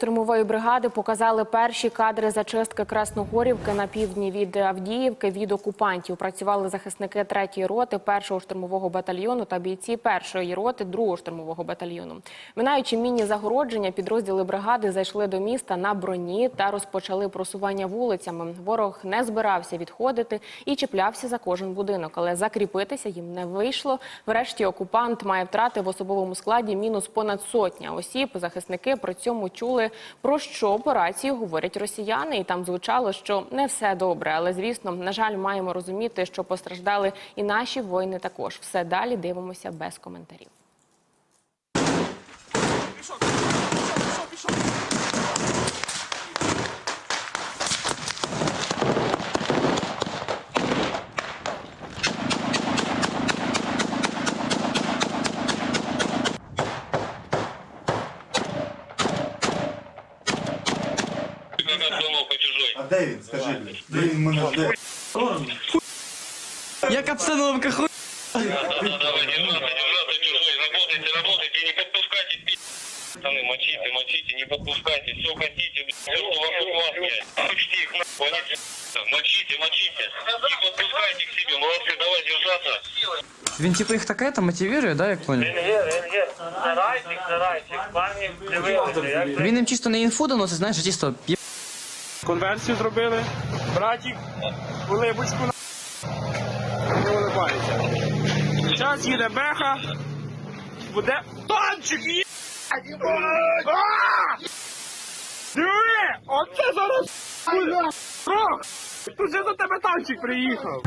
Штурмової бригади показали перші кадри зачистки Красногорівки на півдні від Авдіївки від окупантів. Працювали захисники 3-ї роти 1-го штурмового батальйону та бійці 1-ї роти 2-го штурмового батальйону. Минаючи міні-загородження, підрозділи бригади зайшли до міста на броні та розпочали просування вулицями. Ворог не збирався відходити і чіплявся за кожен будинок, але закріпитися їм не вийшло. Врешті окупант має втрати в особовому складі мінус понад сотня осіб. Захисники при цьому чули про що операції говорять росіяни, і там звучало, що не все добре. Але звісно, на жаль, маємо розуміти, що постраждали і наші воїни також. Все далі дивимося без коментарів. Как обдумал по чужой. А де він? Скажи, блядь. Де він мене де? Як обстановка хуй? Да, да, давай, держаться, держаться чужой. Работайте, работайте, не подпускайте пи***. Пацаны, мочите, мочите, не подпускайте, все хотите, блядь, все, что вокруг вас, блядь. Мочите их, нахуй, они, блядь, мочите, мочите. Не подпускайте к себе, молодцы, давай держаться. Він типу їх так это мотивує, да, як понял? Старайтесь, старайтесь, парні дивилися, як Він їм чисто не інфу доносить, знаєш, а чисто п'є. конверсію зробили. Братік, улибочку на не улибається. Зараз їде беха, буде танчик є. Диви! Оце зараз! Рох! Тут же до тебе танчик приїхав!